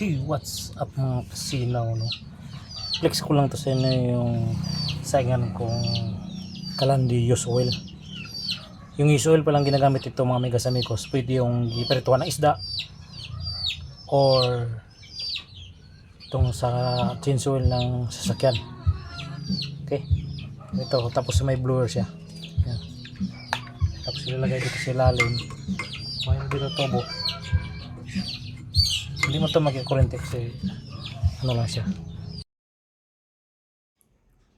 Hey, what's up mga kasinaw, no? Flex ko lang to sa inyo yung saingan kong Kalandi use oil. Yung use oil palang ginagamit ito mga megas amigos. Pwede yung iperituhan ng isda or itong sa change oil ng sasakyan. Okay. Ito, tapos may blower siya. Yan. Tapos ilalagay dito sa ilalim. Mayroon dito tubo hindi mo to maging kurente kasi ano lang siya.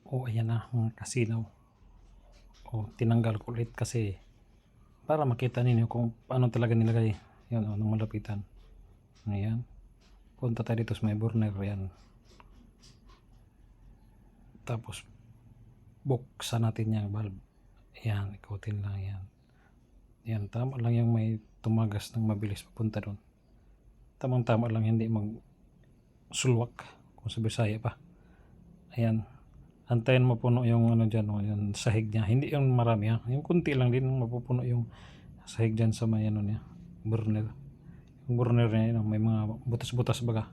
Oh ayan na mga kasinaw oh tinanggal ko ulit kasi para makita ninyo kung paano talaga nilagay. Yan oh nung malapitan. Ayan. Punta tayo dito sa may burner yan tapos buksan natin yung valve yan ikutin lang yan yan tama lang yung may tumagas ng mabilis papunta doon tamang tama lang hindi mag sulwak kung sa Bisaya pa. Ayan. Antayin mo puno yung ano dyan oh, yung sahig niya. Hindi yung marami ha? Yung kunti lang din mapupuno yung sahig dyan sa may ano niya burner. Yung burner niya yun, may mga butas-butas baga.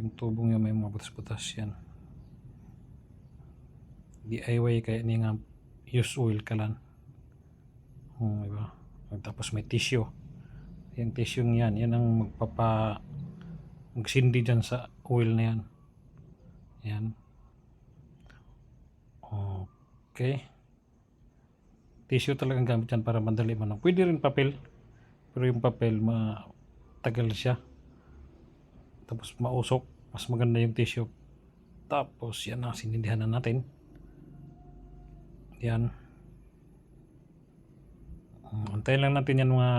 Yung tubong yun may mga butas-butas yan. DIY kaya ni nga use oil ka lang. Oh, diba? tapos may tissue yung tissue yan, yan ang magpapa magsindi dyan sa oil na yan. Yan. Okay. Tissue talagang gamit yan para madali man. Pwede rin papel. Pero yung papel, matagal siya. Tapos mausok. Mas maganda yung tissue. Tapos yan na, sinindihan na natin. Yan. Antayin lang natin yan mga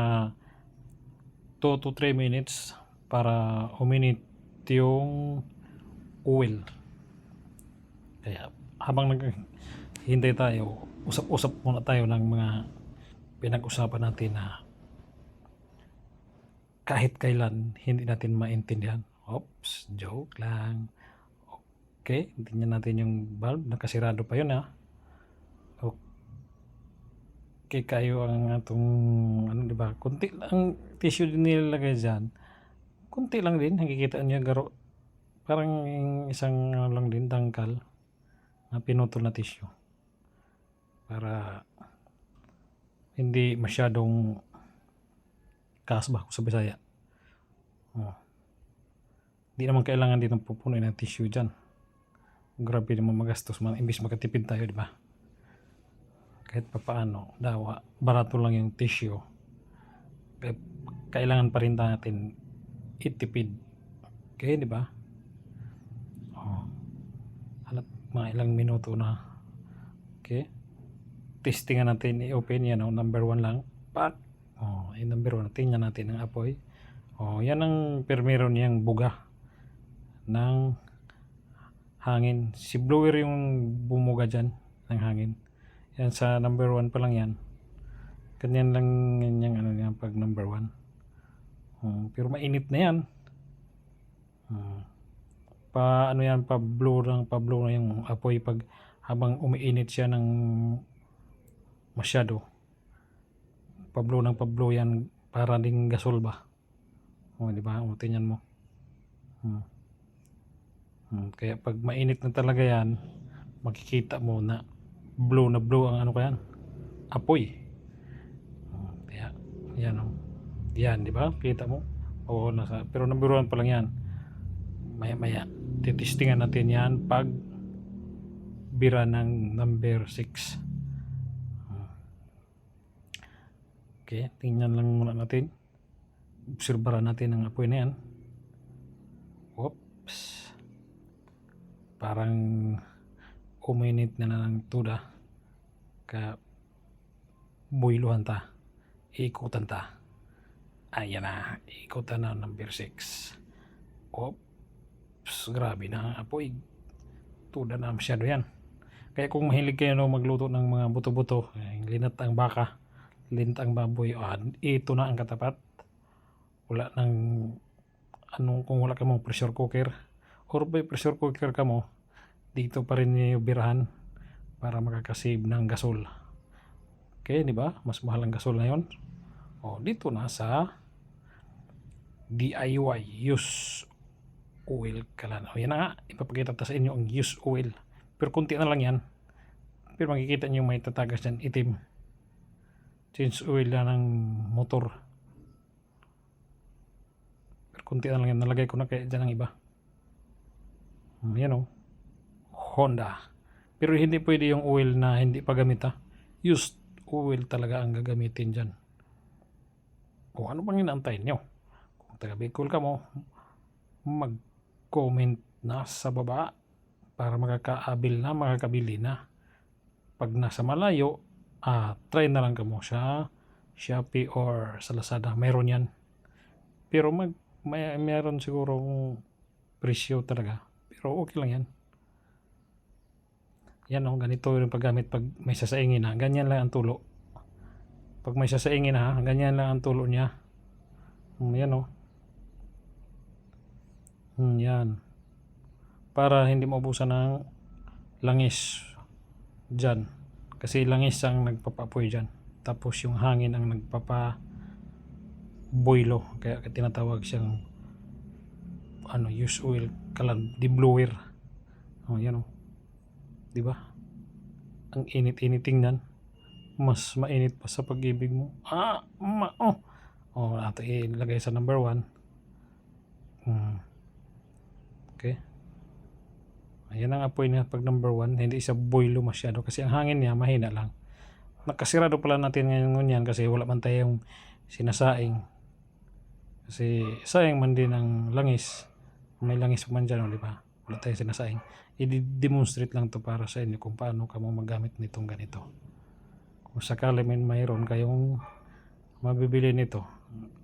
2 to 3 minutes para uminit yung oil. Kaya habang naghihintay tayo, usap-usap muna tayo ng mga pinag-usapan natin na kahit kailan hindi natin maintindihan. Oops, joke lang. Okay, tingnan natin yung valve. Nakasirado pa yun ha. Okay kayo ang atong ano di ba? Kunti lang tissue din nilalagay diyan. Kunti lang din nakikita niyo garo. Parang isang ano lang din tangkal na pinutol na tissue. Para hindi masyadong kaas ba sa Bisaya. Oh. Hindi naman kailangan din ng pupunin ng tissue dyan. Grabe naman magastos man. Imbis makatipid tayo, di ba? Kahit papaano dawa barato lang yung tissue. Kailangan pa rin natin itipid. Okay di ba? Oh. hanap mga ilang minuto na. Okay. Testingan natin i-open yan oh, number 1 lang. Pak! Oh, yung number 1 tingnan natin ang apoy. Oh, yan ang permero niyang buga ng hangin. Si blower yung bumuga dyan ng hangin yan sa number 1 pa lang yan. Ganyan lang yan yung ano yan pag number 1. Hmm, pero mainit na yan. Hmm. Pa ano yan pa blow lang pa blow na yung apoy pag habang umiinit siya ng masyado. Pa blow ng pa blow yan para ding gasol ba. O di ba? O mo. Hmm. Hmm, kaya pag mainit na talaga yan, makikita mo na blow na blow ang ano kaya apoy. Oh, kaya yan oh. yan di ba? Kita mo? Oo nasa pero number 1 pa lang yan. Maya maya. Titistingan natin yan pag bira ng number 6 okay tingnan lang muna natin. Obserbaran natin ang apoy na yan. Whoops parang uminit na na ng tuda ka builuhan ta ikutan ta. Ayan na ikutan na number 6 oops grabe na apoy tuda na masyado yan. Kaya kung mahilig kayo no, magluto ng mga buto-buto eh, linat ang baka linat ang baboy ah, ito na ang katapat. Wala nang anong kung wala ka mong pressure cooker or may pressure cooker ka mo dito pa rin yung birahan para makakasave ng gasol. Okay, di ba? Mas mahal ang gasol na yon. O, dito na sa DIY use oil kalan. O yan na nga, ipapakita ta sa inyo ang use oil. Pero kunti na lang yan. Pero makikita nyo may tatagas dyan, itim. Change oil na ng motor. Pero kunti na lang yan. Nalagay ko na kaya dyan ang iba. Hmm, Yan o. Honda. Pero hindi pwede yung oil na hindi pa gamit ha. Used oil talaga ang gagamitin dyan. O ano bang inaantay nyo? Kung taga Bicol ka mo, mag-comment na sa baba para makakaabil na, makakabili na. Pag nasa malayo, ah, try na lang ka mo sa Shopee or sa Lazada. Mayroon yan. Pero mag, may, mayroon sigurong presyo talaga. Pero okay lang yan. Yan o, ganito yung paggamit pag may sasaingin na. Ganyan lang ang tulo. Pag may sasaingin na, ganyan lang ang tulo niya. Hmm, yan o. Hmm, yan. Para hindi maubusan ng langis dyan. Kasi langis ang nagpapapoy dyan. Tapos yung hangin ang nagpapa boilo. Kaya tinatawag siyang ano, use oil kalan, deblower. Oh, yan o. Di ba? Ang init-init tingnan. Mas mainit pa sa pag-ibig mo. Ah, ma, oh. Oh, ato ilagay sa number 1. Hmm. Okay. Ayan ang apoy niya pag number 1. Hindi siya boilo masyado kasi ang hangin niya mahina lang. Nakasirado pala natin ngayon yan kasi wala man tayong sinasaing. Kasi sayang man din ang langis. May langis man dyan, oh, di ba? Wala tayong sinasaing. I-demonstrate lang to para sa inyo kung paano ka magamit nitong ganito. Kung sakali man mayroon kayong mabibili nito,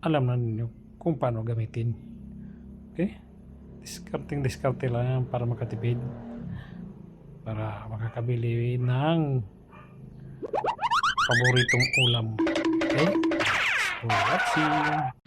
alam na ninyo kung paano gamitin. Okay? Discarding discarte lang para makatipid. Para makakabili ng paboritong ulam. Okay? So, watching.